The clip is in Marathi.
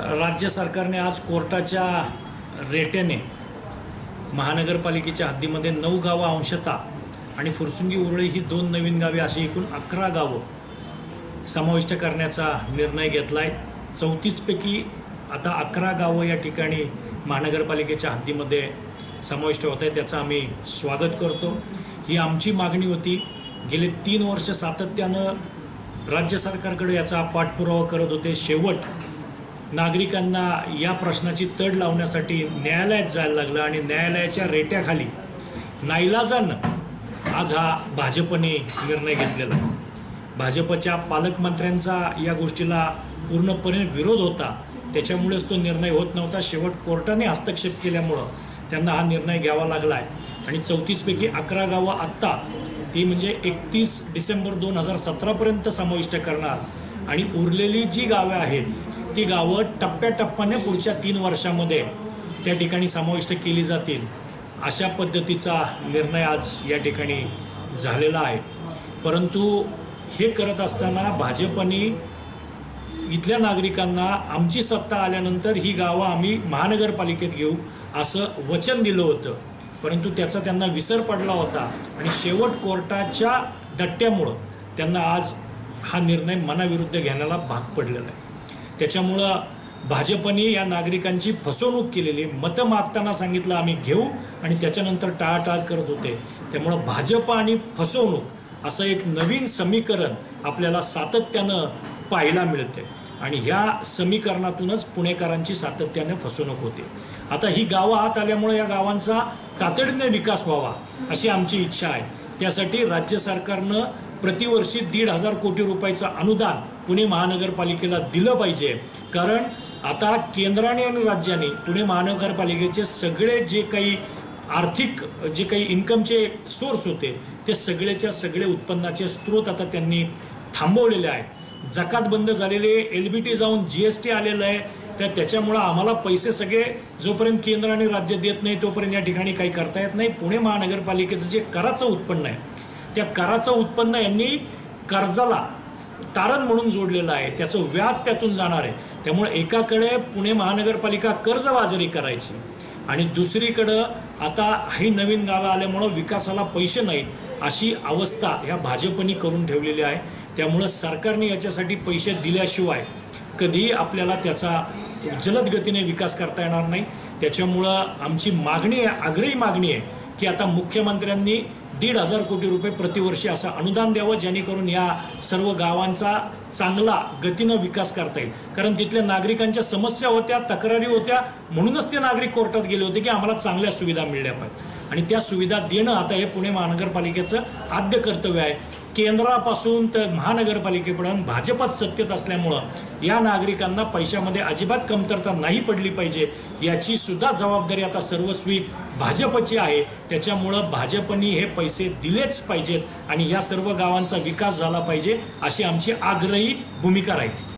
राज्य सरकारने आज कोर्टाच्या रेट्याने महानगरपालिकेच्या हद्दीमध्ये नऊ गावं अंशता आणि फुरसुंगी उरळी ही दोन नवीन गावे अशी एकूण अकरा गावं समाविष्ट करण्याचा निर्णय घेतला आहे चौतीसपैकी आता अकरा गावं या ठिकाणी महानगरपालिकेच्या हद्दीमध्ये समाविष्ट होत आहे त्याचं आम्ही स्वागत करतो. ही आमची मागणी होती. गेले तीन वर्ष सातत्यानं राज्य सरकारकडे याचा पाठपुरावा करत होते. शेवट नागरिकांना या प्रश्नाची तड लावण्यासाठी न्यायालयात जायला लागलं आणि न्यायालयाच्या रेट्याखाली नाईलाजानं आज हा भाजपने निर्णय घेतलेला. आहे भाजपच्या पालकमंत्र्यांचा या गोष्टीला पूर्णपणे विरोध होता. त्याच्यामुळेच तो निर्णय होत नव्हता. शेवट कोर्टाने हस्तक्षेप केल्यामुळं त्यांना हा निर्णय घ्यावा लागला आहे आणि चौतीसपैकी अकरा गावं आत्ता ती म्हणजे एकतीस डिसेंबर दोन हजार सतरापर्यंत समाविष्ट करणार. आणि उरलेली जी गावं आहेत ती गावं टप्प्याटप्प्याने पुढच्या तीन वर्षामध्ये त्या ठिकाणी समाविष्ट केली जातील. अशा पद्धतीचा निर्णय आज या ठिकाणी झालेला आहे. परंतु हे करत असताना भाजपने इथल्या नागरिकांना आमची सत्ता आल्यानंतर ही गावं आम्ही महानगरपालिकेत घेऊ असं वचन दिलं होतं. परंतु त्याचा त्यांना विसर पडला होता आणि शेवट कोर्टाच्या दट्ट्यामुळं त्यांना आज हा निर्णय मनाविरुद्ध घेण्याला भाग पडलेला आहे. त्याच्यामुळं भाजपने या नागरिकांची फसवणूक केलेली मतं मागताना सांगितलं आम्ही घेऊ आणि त्याच्यानंतर टाळाटाळ करत होते. त्यामुळं भाजप आणि फसवणूक असं एक नवीन समीकरण आपल्याला सातत्यानं पाहायला मिळते आणि ह्या समीकरणातूनच पुणेकरांची सातत्याने फसवणूक होते. आता ही गावं आत आल्यामुळे या गावांचा तातडीने विकास व्हावा अशी आमची इच्छा आहे. त्यासाठी राज्य सरकारनं प्रतिवर्षी दीड हजार कोटी रुपयाचं अनुदान पुणे महानगरपालिकेला दिलं पाहिजे. कारण आता केंद्राने आणि राज्याने पुणे महानगरपालिकेचे सगळे जे काही आर्थिक जे काही इन्कमचे सोर्स होते ते सगळेच्या सगळे उत्पन्नाचे स्रोत आता त्यांनी थांबवलेले आहेत. जकात बंद झालेले एल बी टी जाऊन जी एस टी आलेलं आहे तर त्याच्यामुळं आम्हाला पैसे सगळे जोपर्यंत केंद्र आणि राज्य देत नाही तोपर्यंत या ठिकाणी काही करता येत नाही. पुणे महानगरपालिकेचं जे कराचं उत्पन्न आहे त्या कराचं उत्पन्न यांनी कर्जाला तारण म्हणून जोडलेलं आहे. त्याचं व्याज त्यातून जाणार आहे. त्यामुळे एकाकडे पुणे महानगरपालिका कर्जबाजारी करायची आणि दुसरीकडं आता ही नवीन गावं आल्यामुळं विकासाला पैसे नाहीत अशी अवस्था ह्या भाजपनी करून ठेवलेली आहे. त्यामुळं सरकारने याच्यासाठी पैसे दिल्याशिवाय कधीही आपल्याला त्याचा जलद गतीने विकास करता येणार नाही. त्याच्यामुळं आमची मागणी आहे आग्रही मागणी आहे की आता मुख्यमंत्र्यांनी दीड हजार कोटी रुपये प्रतिवर्षी असं अनुदान द्यावं जेणेकरून या सर्व गावांचा चांगला गतीनं विकास करता येईल. कारण तिथल्या नागरिकांच्या समस्या होत्या तक्रारी होत्या म्हणूनच ते नागरिक कोर्टात गेले होते की आम्हाला चांगल्या सुविधा मिळल्या पाहिजेत. आणि त्या सुविधा देणं आता हे पुणे महानगरपालिकेचं आद्य कर्तव्य आहे. केंद्रापासून तर महानगरपालिकेपर्यंत भाजपच सत्तेत असल्यामुळं या नागरिकांना पैशामध्ये अजिबात कमतरता नाही पडली पाहिजे याची सुद्धा जबाबदारी आता सर्वस्वी भाजपची आहे त्याच्यामुळं भाजपनी हे पैसे दिलेच पाहिजेत आणि या सर्व गावांचा विकास झाला पाहिजे अशी आमची आग्रही भूमिका राहील.